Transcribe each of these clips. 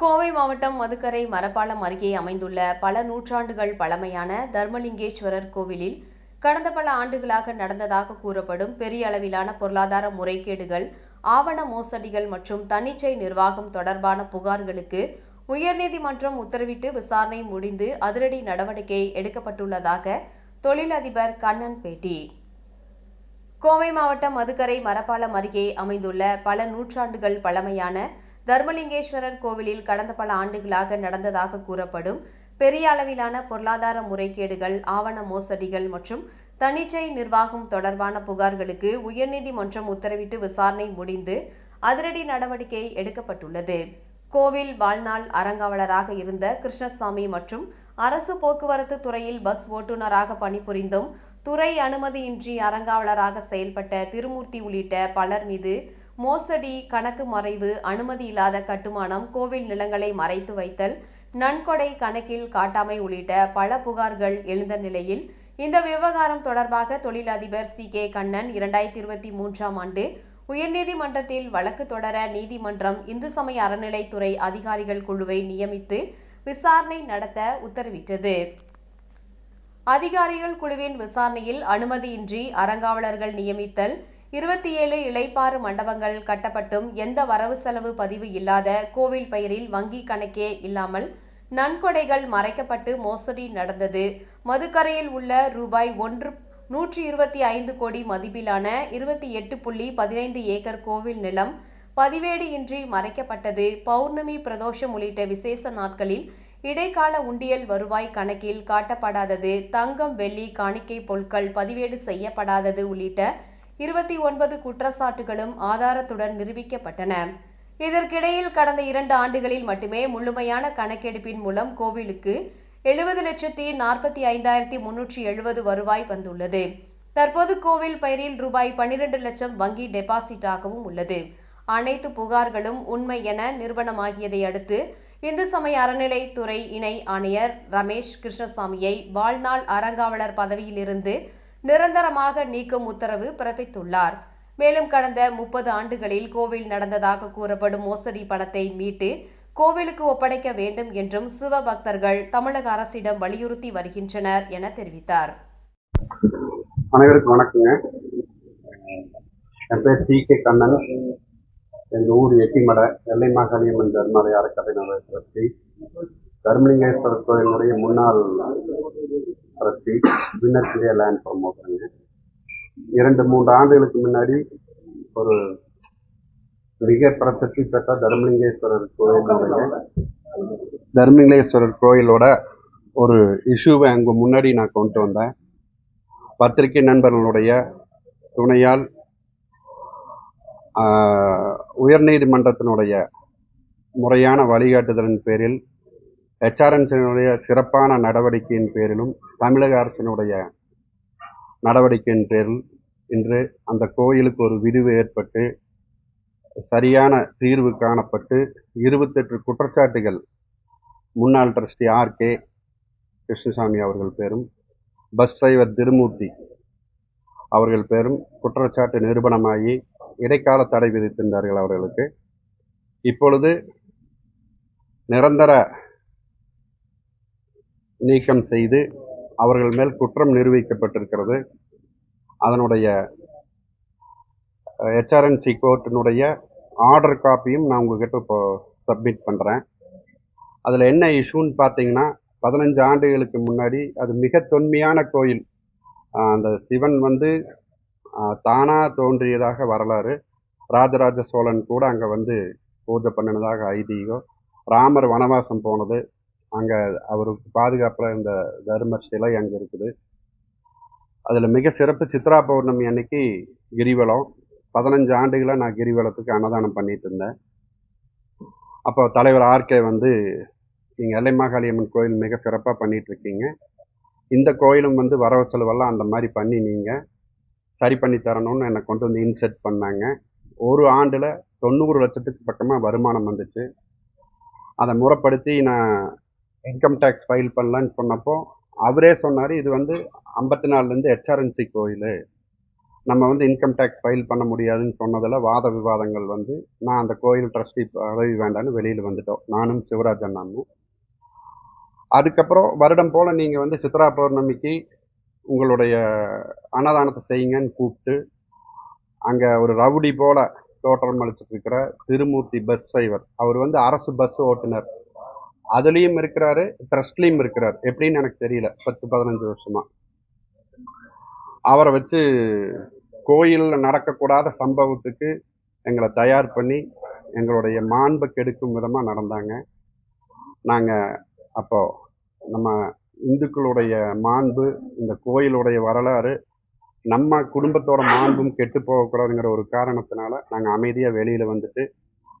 கோவை மாவட்டம் மதுக்கரை மரப்பாலம் அருகே அமைந்துள்ள பல நூற்றாண்டுகள் பழமையான தர்மலிங்கேஸ்வரர் கோவிலில் கடந்த பல ஆண்டுகளாக நடந்ததாக கூறப்படும் பெரிய அளவிலான பொருளாதார முறைகேடுகள் ஆவண மோசடிகள் மற்றும் தன்னிச்சை நிர்வாகம் தொடர்பான புகார்களுக்கு உயர்நீதிமன்றம் உத்தரவிட்டு விசாரணை முடிந்து அதிரடி நடவடிக்கை எடுக்கப்பட்டுள்ளதாக தொழிலதிபர் கண்ணன் பேட்டி. கோவை மாவட்டம் மதுக்கரை மரப்பாலம் அருகே அமைந்துள்ள பல நூற்றாண்டுகள் பழமையான தர்மலிங்கேஸ்வரர் கோவிலில் கடந்த பல ஆண்டுகளாக நடந்ததாக கூறப்படும் பெரிய அளவிலான பொருளாதார முறைகேடுகள் ஆவண மோசடிகள் மற்றும் தன்னிச்சை நிர்வாகம் தொடர்பான புகார்களுக்கு உயர்நீதிமன்றம் உத்தரவிட்டு விசாரணை முடிந்து அதிரடி நடவடிக்கை எடுக்கப்பட்டுள்ளது. கோவில் வாழ்நாள் அறங்காவலராக இருந்த கிருஷ்ணசாமி மற்றும் அரசு போக்குவரத்து துறையில் பஸ் ஓட்டுநராக பணிபுரிந்தும் துறை அனுமதியின்றி அறங்காவலராக செயல்பட்ட திருமூர்த்தி உள்ளிட்ட பலர் மீது மோசடி கணக்கு மறைவு அனுமதி இல்லாத கட்டுமானம் கோவில் நிலங்களை மறைத்து வைத்தல் நன்கொடை கணக்கில் காட்டாமை உள்ளிட்ட பல புகார்கள் எழுந்த நிலையில் இந்த விவகாரம் தொடர்பாக தொழிலதிபர் சி. கே. கண்ணன் இரண்டாயிரத்தி இருபத்தி மூன்றாம் ஆண்டு உயர்நீதிமன்றத்தில் வழக்கு தொடர நீதிமன்றம் இந்து சமய அறநிலைத்துறை அதிகாரிகள் குழுவை நியமித்து விசாரணை நடத்த உத்தரவிட்டது. அதிகாரிகள் குழுவின் விசாரணையில் அனுமதியின்றி அறங்காவலர்கள் நியமித்தல் இருபத்தி ஏழு இளைப்பாறு மண்டபங்கள் கட்டப்பட்டும் எந்த வரவு செலவு பதிவு இல்லாத கோவில் பெயரில் வங்கி கணக்கே இல்லாமல் நன்கொடைகள் மறைக்கப்பட்டு மோசடி நடந்தது. மதுக்கரையில் உள்ள ரூபாய் ஒன்று நூற்றி இருபத்தி ஐந்து கோடி மதிப்பிலான இருபத்தி எட்டு புள்ளி பதினைந்து ஏக்கர் கோவில் நிலம் பதிவேடு இன்றி மறைக்கப்பட்டது. பௌர்ணமி பிரதோஷம் உள்ளிட்ட விசேஷ நாட்களில் இடைக்கால உண்டியல் வருவாய் கணக்கில் காட்டப்படாதது. தங்கம் வெள்ளி காணிக்கை பொருட்கள் பதிவேடு செய்யப்படாதது உள்ளிட்ட இருபத்தி ஒன்பது குற்றச்சாட்டுகளும் ஆதாரத்துடன் நிரூபிக்கப்பட்டன. இதற்கிடையில் கடந்த இரண்டு ஆண்டுகளில் மட்டுமே முழுமையான கணக்கெடுப்பின் மூலம் கோவிலுக்கு எழுபது லட்சத்தி நாற்பத்தி ஐந்தாயிரத்தி முன்னூற்றி எழுபது வருவாய் வந்துள்ளது. தற்போது கோவில் பெயரில் ரூபாய் பன்னிரண்டு லட்சம் வங்கி டெபாசிட்டாகவும் உள்ளது. அனைத்து புகார்களும் உண்மை என நிறுவனமாகியதை அடுத்து இந்து சமய அறநிலைத்துறை இணை ஆணையர் ரமேஷ் கிருஷ்ணசாமியை வாழ்நாள் அறங்காவலர் பதவியிலிருந்து நிரந்தரமாக நீக்கும் உத்தரவு பிறப்பித்துள்ளார். மேலும் கடந்த முப்பது ஆண்டுகளில் கோவில் நடந்ததாக கூறப்படும் மோசடி பணத்தை மீட்டு கோவிலுக்கு ஒப்படைக்க வேண்டும் என்றும் சிவபக்தர்கள் தமிழக அரசிடம் வலியுறுத்தி வருகின்றனர் என தெரிவித்தார். அனைவருக்கும் வணக்கங்க. என் பேர் சி கே கண்ணன். எங்கள் ஊர் எட்டிமடை எல்லை மாகாளியம்மன் தர்மாலய அறக்கட்டளை ட்ரஸ்டி. தர்மலிங்கேஸ்வரர் கோயிலுடைய முன்னாள் அரசி வின்னர் லேண்ட் ப்ரமோட்டருங்க இரண்டு மூன்று ஆண்டுகளுக்கு முன்னாடி ஒரு மிக பிரசித்தி பெற்ற தர்மலிங்கேஸ்வரர் கோயிலுடைய தர்மலிங்கேஸ்வரர் கோயிலோட ஒரு இஷ்யூவை அங்கே முன்னாடி நான் கொண்டு வந்தேன். பத்திரிகை நண்பர்களுடைய துணையால் உயர்நீதிமன்றத்தினுடைய முறையான வழிகாட்டுதலின் பேரில் ஹெச்ஆர்என்சியினுடைய சிறப்பான நடவடிக்கையின் பேரிலும் தமிழக அரசினுடைய நடவடிக்கையின் பேரில் இன்று அந்த கோயிலுக்கு ஒரு விரிவு ஏற்பட்டு சரியான தீர்வு காணப்பட்டு இருபத்தெட்டு குற்றச்சாட்டுகள் முன்னாள் ட்ரஸ்டி ஆர்கே கிருஷ்ணசாமி அவர்கள் பேரும் பஸ் டிரைவர் திருமூர்த்தி அவர்கள் பேரும் குற்றச்சாட்டு நிரூபணமாகி இடைக்கால தடை விதித்திருந்தார்கள் அவர்களுக்கு. இப்பொழுது நிரந்தர நீக்கம் செய்து அவர்கள் மேல் குற்றம் நிரூபிக்கப்பட்டிருக்கிறது. அதனுடைய ஹெச்ஆர்என்சி கோர்ட்டினுடைய ஆர்டர் காப்பியும் நான் உங்ககிட்ட இப்போ சப்மிட் பண்ணுறேன் அதில் என்ன இஷ்யூன்னு பார்த்தீங்கன்னா பதினஞ்சு ஆண்டுகளுக்கு முன்னாடி அது மிக தொன்மையான கோயில். அந்த சிவன் வந்து தானாக தோன்றியதாக வரலாறு. ராஜராஜ சோழன் கூட அங்கே வந்து பூஜை பண்ணினதாக ஐதீகம். ராமர் வனவாசம் போனது. அங்கே அவருக்கு பாதுகாப்பில் இந்த தர்மர் சிலை அங்கே இருக்குது. அதில் மிக சிறப்பு சித்ரா பௌர்ணமி அன்னைக்கு கிரிவலம். பதினஞ்சு ஆண்டுகளாக நான் கிரிவலத்துக்கு அன்னதானம் பண்ணிட்டு இருந்தேன். அப்போ தலைவர் ஆர்கே வந்து நீங்கள் எல்லை மாகாளியம்மன் கோயில் மிக சிறப்பாக பண்ணிட்டு இருக்கீங்க. இந்த கோயிலும் வந்து வரவு செலவெல்லாம் அந்த மாதிரி பண்ணி நீங்கள் சரி பண்ணி தரணும்னு என்னை கொண்டு வந்து இன்செர்ட் பண்ணாங்க. ஒரு ஆண்டில் தொண்ணூறு லட்சத்துக்கு பக்கமாக வருமானம் வந்துச்சு. அதை முறைப்படுத்தி நான் இன்கம் டேக்ஸ் ஃபைல் பண்ணலான்னு சொன்னப்போ அவரே சொன்னார் இது வந்து ஐம்பத்தி நாலுலேருந்து ஹெச்ஆர்என்சி கோயில். நம்ம வந்து இன்கம் டேக்ஸ் ஃபைல் பண்ண முடியாதுன்னு சொன்னதில் வாத விவாதங்கள் வந்து நான் அந்த கோயில் ட்ரஸ்டி பதவி வேண்டான்னு வெளியில் வந்துட்டோம். நானும் சிவராஜ் அண்ணாமும் அதுக்கப்புறம் வருடம் போல் நீங்கள் வந்து சித்ரா பௌர்ணமிக்கு உங்களுடைய அன்னதானத்தை செய்யுங்கன்னு கூப்பிட்டு அங்கே ஒரு ரவுடி போல் தோற்றம் அளிச்சுட்டு இருக்கிற திருமூர்த்தி பஸ் டிரைவர் அவர் வந்து அரசு பஸ் ஓட்டுநர் அதுலேயும் இருக்கிறாரு ட்ரஸ்ட்லேயும் இருக்கிறார். எப்படின்னு எனக்கு தெரியல. பத்து பதினஞ்சு வருஷமா. அவரை வச்சு கோயிலில் நடக்கக்கூடாத சம்பவத்துக்கு எங்களை தயார் பண்ணி எங்களுடைய மாண்பை கெடுக்கும் விதமாக நடந்தாங்க. நாங்கள் அப்போது நம்ம இந்துக்களுடைய மாண்பு இந்த கோயிலுடைய வரலாறு நம்ம குடும்பத்தோட மாண்பும் கெட்டு போகக்கூடாதுங்கிற ஒரு காரணத்தினால நாங்கள் அமைதியாக வெளியில் வந்துட்டு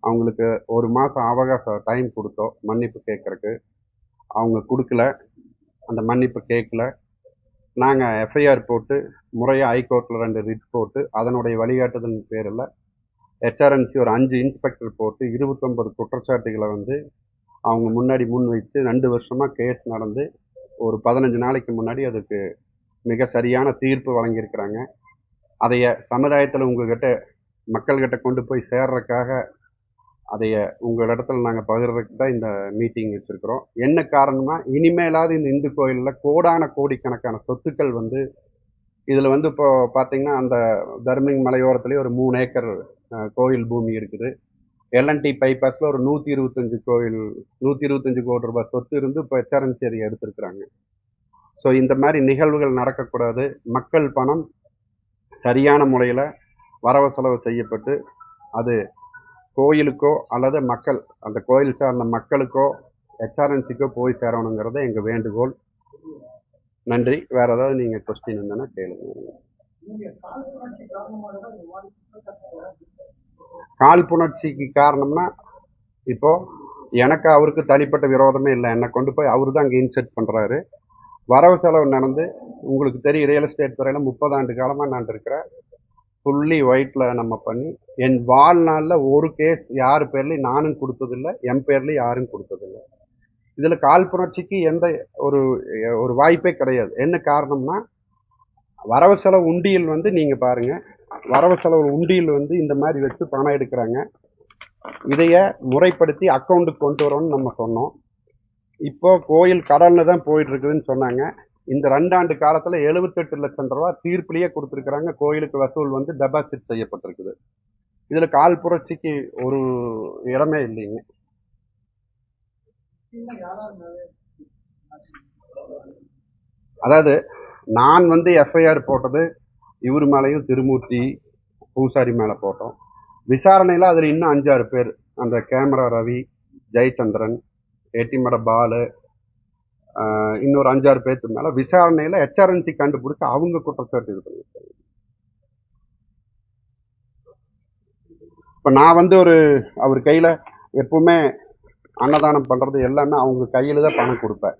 அவங்களுக்கு ஒரு மாதம் அவகாசம் டைம் கொடுத்தோம். மன்னிப்பு கேட்குறக்கு அவங்க கொடுக்கல. அந்த மன்னிப்பு கேட்கல. நாங்கள் எஃப்ஐஆர் போட்டு முறையாக ஹைகோர்ட்டில் ரெண்டு ரிட் போட்டு அதனுடைய வழிகாட்டுதல் பேரில் ஹெச்ஆர்என்சி ஒரு அஞ்சு இன்ஸ்பெக்டர் போட்டு இருபத்தொம்பது குற்றச்சாட்டுகளை வந்து அவங்க முன்னாடி முன் வச்சு ரெண்டு வருஷமாக கேஸ் நடந்து ஒரு பதினஞ்சு நாளைக்கு முன்னாடி அதுக்கு மிக சரியான தீர்ப்பு வழங்கியிருக்கிறாங்க. அதைய சமுதாயத்தில் உங்கள்கிட்ட மக்கள்கிட்ட கொண்டு போய் சேர்றதுக்காக அதைய உங்கள் இடத்துல நாங்கள் பகிர்றதுக்கு தான் இந்த மீட்டிங் வச்சுருக்கிறோம். என்ன காரணமாக இனிமேலாவது இந்த இந்து கோயிலில் கோடான கோடிக்கணக்கான சொத்துக்கள் வந்து இதில் வந்து இப்போ பார்த்தீங்கன்னா அந்த தர்மிங் மலையோரத்துலேயே ஒரு மூணு ஏக்கர் கோயில் பூமி இருக்குது. எல்என்டி பைபாஸில் ஒரு நூற்றி இருபத்தஞ்சி கோயில் நூற்றி இருபத்தஞ்சி கோடி ரூபாய் சொத்து இருந்து இப்போ ஹெச்ஆர்என்சி அதை எடுத்திருக்கிறாங்க. ஸோ இந்த மாதிரி நிகழ்வுகள் நடக்கக்கூடாது. மக்கள் பணம் சரியான முறையில் வரவு செலவு செய்யப்பட்டு அது கோயிலுக்கோ அல்லது மக்கள் அந்த கோயில் சார்ந்த மக்களுக்கோ ஹெச்ஆர்என்சிக்கோ போய் சேரணுங்கிறது எங்கள் வேண்டுகோள். நன்றி. வேறு ஏதாவது நீங்கள் கொஸ்டின் இருந்தனா கேளுங்க. காழ்ப்புணர்ச்சிக்கு காரணம்னா இப்போது எனக்கு அவருக்கு தனிப்பட்ட விரோதமே இல்லை. என்னை கொண்டு போய் அவர் தான் அங்கே இன்செர்ட் பண்ணுறாரு வரவு செலவு நடந்து உங்களுக்கு தெரியும் ரியல் எஸ்டேட் துறையில் முப்பது ஆண்டு காலமாக நான் இருக்கிறேன். ஃபுல்லி ஒயிட்டில் நம்ம பண்ணி என் வாழ்நாளில் ஒரு கேஸ் யார் பேர்லையும் நானும் கொடுத்ததில்லை என் பேர்லையும் யாரும் கொடுத்ததில்லை. இதில் காழ்ப்புணர்ச்சிக்கு எந்த ஒரு ஒரு வாய்ப்பே கிடையாது. என்ன காரணம்னா வரவு செலவு உண்டியல் வந்து நீங்கள் பாருங்கள் வரவு செலவு உண்டியல் வந்து இந்த மாதிரி வச்சு பணம் எடுக்கிறாங்க. இதைய முறைப்படுத்தி அக்கௌண்ட்டுக்கு கொண்டு வரோம்னு நம்ம சொன்னோம். இப்போ கோயில் கடலில் தான் போயிட்டுருக்குதுன்னு சொன்னாங்க. இந்த ரெண்டாண்டு காலத்தில் எழுபத்தெட்டு லட்சம் ரூபா தீர்ப்பிலேயே கொடுத்துருக்குறாங்க. கோயிலுக்கு வசூல் வந்து டெபாசிட் செய்யப்பட்டிருக்குது. இதில் கால் புரட்சிக்கு ஒரு இடமே இல்லைங்க. அதாவது நான் வந்து எஃப்ஐஆர் போட்டது இவர் மேலேயும் திருமூர்த்தி பூசாரி மேலே போட்டோம். விசாரணையில் அதில் இன்னும் அஞ்சாறு பேர் அந்த கேமரா ரவி ஜெயச்சந்திரன் ஏட்டிமட பாலு இன்னொரு அஞ்சாறு பேர்த்து மேலே விசாரணையில் ஹெச்ஆர்என்சி கண்டுபிடிச்சி அவங்க குற்றச்சாட்டு இது பண்ணியிருக்காங்க. இப்போ நான் வந்து ஒரு அவர் கையில் எப்பவுமே அன்னதானம் பண்ணுறது எல்லாமே அவங்க கையில் தான் பணம் கொடுப்பேன்.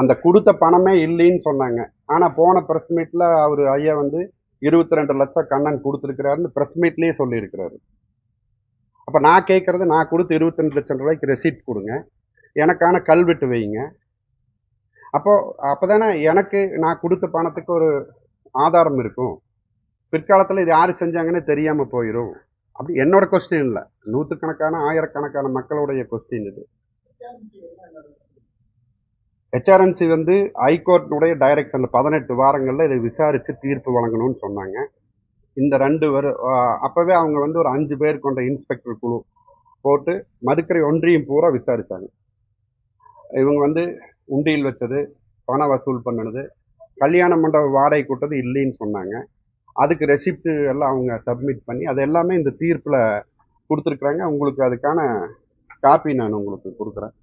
அந்த கொடுத்த பணமே இல்லைன்னு சொன்னாங்க. ஆனால் போன ப்ரெஸ் மீட்டில் அவர் ஐயா வந்து இருபத்தி ரெண்டு லட்சம் கண்ணன் கொடுத்துருக்கிறாருன்னு ப்ரெஸ் மீட்லேயே சொல்லியிருக்கிறாரு. அப்போ நான் கேட்குறது நான் கொடுத்து இருபத்தி ரெண்டு லட்சம் ரூபாய்க்கு ரெசிப்ட் கொடுங்க. எனக்கான கல்வெட்டு வைங்க. அப்போ தானே எனக்கு நான் கொடுத்த பணத்துக்கு ஒரு ஆதாரம் இருக்கும். பிற்காலத்தில் இது யார் செஞ்சாங்கன்னு தெரியாமல் போயிடும் அப்படி என்னோட கொஸ்டின் இல்லை. நூற்றுக்கணக்கான ஆயிரக்கணக்கான மக்களுடைய கொஸ்டின் இது. ஹெச்ஆர்என்சி வந்து ஹைகோர்ட்டினுடைய டைரக்ஷனில் பதினெட்டு வாரங்களில் இதை விசாரித்து தீர்ப்பு வழங்கணும்னு சொன்னாங்க. இந்த ரெண்டு வரு அப்போவே அவங்க வந்து ஒரு அஞ்சு பேர் கொண்ட இன்ஸ்பெக்டர் குழு போட்டு மதுக்கரை ஒன்றியம் பூரா விசாரித்தாங்க இவங்க வந்து உண்டியல் வச்சது பண வசூல் பண்ணினது. கல்யாண மண்டப வாடகை கூட்டது இல்லைன்னு சொன்னாங்க. அதுக்கு ரெசிப்ட் எல்லாம் அவங்க சப்மிட் பண்ணி அது எல்லாமே இந்த தீர்ப்பில் கொடுத்துருக்குறாங்க. உங்களுக்கு அதுக்கான காப்பி நான் உங்களுக்கு கொடுக்குறேன்.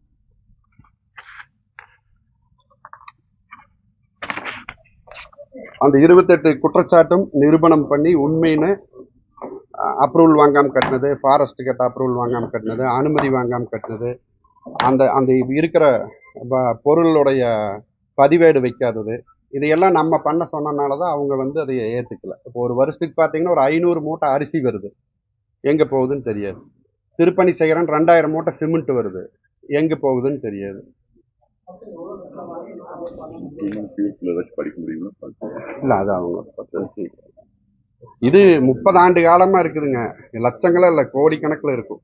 அந்த இருபத்தெட்டு குற்றச்சாட்டும் நிரூபணம் பண்ணி உண்மைன்னு அப்ரூவல் வாங்காமல் கட்டினது ஃபாரஸ்ட் கட்ட அப்ரூவல் வாங்காமல் கட்டினது அனுமதி வாங்காமல் கட்டினது. அந்த அந்த இருக்கிற பொருளுடைய பதிவேடு வைக்காதது. இதையெல்லாம் நம்ம பண்ண சொன்னனால தான் அவங்க வந்து அதை ஏற்றுக்கல இப்போ ஒரு வருஷத்துக்கு பார்த்தீங்கன்னா ஒரு ஐநூறு மூட்டை அரிசி வருது. எங்கே போகுதுன்னு தெரியாது. திருப்பணி செய்கிறேன் ரெண்டாயிரம் மூட்டை சிமெண்ட் வருது. எங்கே போகுதுன்னு தெரியாது. இல்லை அது அவங்க இது முப்பது ஆண்டு காலமாக இருக்குதுங்க. லட்சங்களா இல்லை கோடிக்கணக்கில் இருக்கும்.